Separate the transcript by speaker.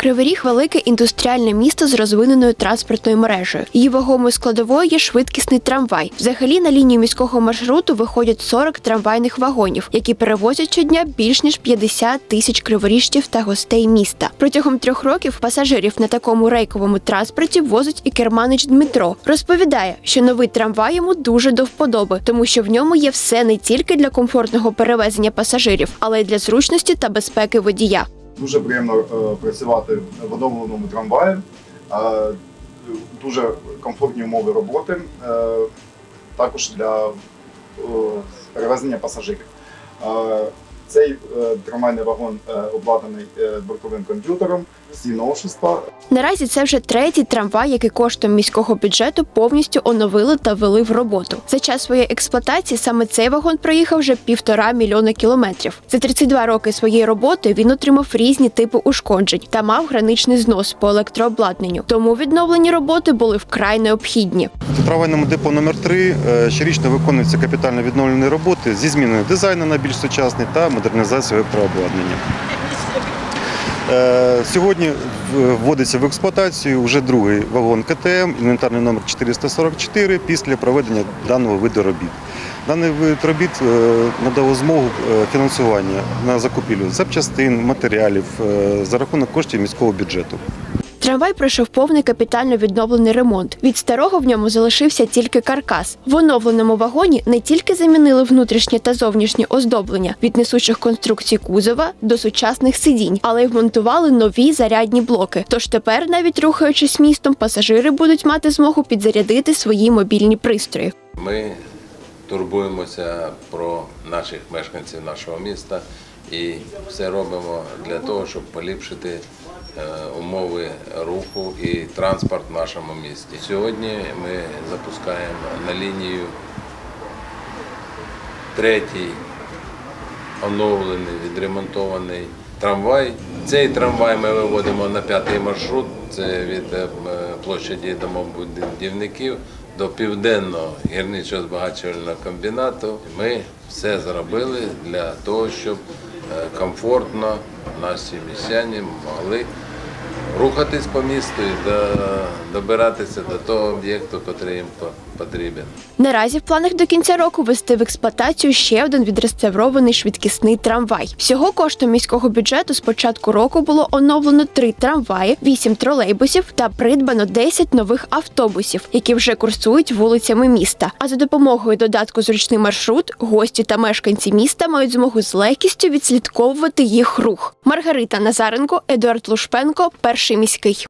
Speaker 1: Кривий Ріг – велике індустріальне місто з розвиненою транспортною мережею. Її вагомою складовою є швидкісний трамвай. Взагалі на лінію міського маршруту виходять 40 трамвайних вагонів, які перевозять щодня більш ніж 50 тисяч криворіжців та гостей міста. Протягом трьох років пасажирів на такому рейковому транспорті возить і керманич Дмитро. Розповідає, що новий трамвай йому дуже до вподоби, тому що в ньому є все не тільки для комфортного перевезення пасажирів, але й для зручності та безпеки водія.
Speaker 2: Дуже приємно е, працювати в оновленому трамваї. Е, Дуже комфортні умови роботи, е, також для перевезення пасажирів. Цей е, трамвайний вагон е, обладнаний е, бортовим комп'ютером, всі новшества.
Speaker 1: Наразі це вже третій трамвай, який коштом міського бюджету повністю оновили та ввели в роботу. За час своєї експлуатації саме цей вагон проїхав вже півтора мільйона кілометрів. За 32 роки своєї роботи він отримав різні типи ушкоджень та мав граничний знос по електрообладнанню. Тому відновлені роботи були вкрай необхідні.
Speaker 3: У трамвайному депо номер 3 щорічно виконуються капітально відновлені роботи зі зміною дизайну на більш сучасний та модернізацією електрообладнання. Е, Сьогодні вводиться в експлуатацію вже другий вагон КТМ, інвентарний номер 444 після проведення даного виду робіт. Даний вид робіт е, надав змогу е, фінансування на закупівлю запчастин, матеріалів за рахунок коштів міського бюджету.
Speaker 1: Трамвай пройшов повний капітально відновлений ремонт. Від старого в ньому залишився тільки каркас. В оновленому вагоні не тільки замінили внутрішнє та зовнішнє оздоблення від несучих конструкцій кузова до сучасних сидінь, але й вмонтували нові зарядні блоки. Тож тепер, навіть рухаючись містом, пасажири будуть мати змогу підзарядити свої мобільні пристрої.
Speaker 4: Ми турбуємося про наших мешканців нашого міста і все робимо для того, щоб поліпшити умови руху і транспорт в нашому місті. Сьогодні ми запускаємо на лінію третій оновлений, відремонтований трамвай. Цей трамвай ми виводимо на п'ятий маршрут. Це від е, площаді домобудівників до південного гірничого збагачувального комбінату. Ми все зробили для того, щоб е, комфортно наші містяни могли рухатись по місту і до- добиратися до того об'єкту, який їм по- потрібен.
Speaker 1: Наразі в планах до кінця року ввести в експлуатацію ще один відреставрований швидкісний трамвай. Всього коштом міського бюджету з початку року було оновлено три трамваї, вісім тролейбусів та придбано 10 нових автобусів, які вже курсують вулицями міста. А за допомогою додатку зручний маршрут гості та мешканці міста мають змогу з легкістю відслідковувати їх рух. Маргарита Назаренко, Едуард Лушпенко, перший.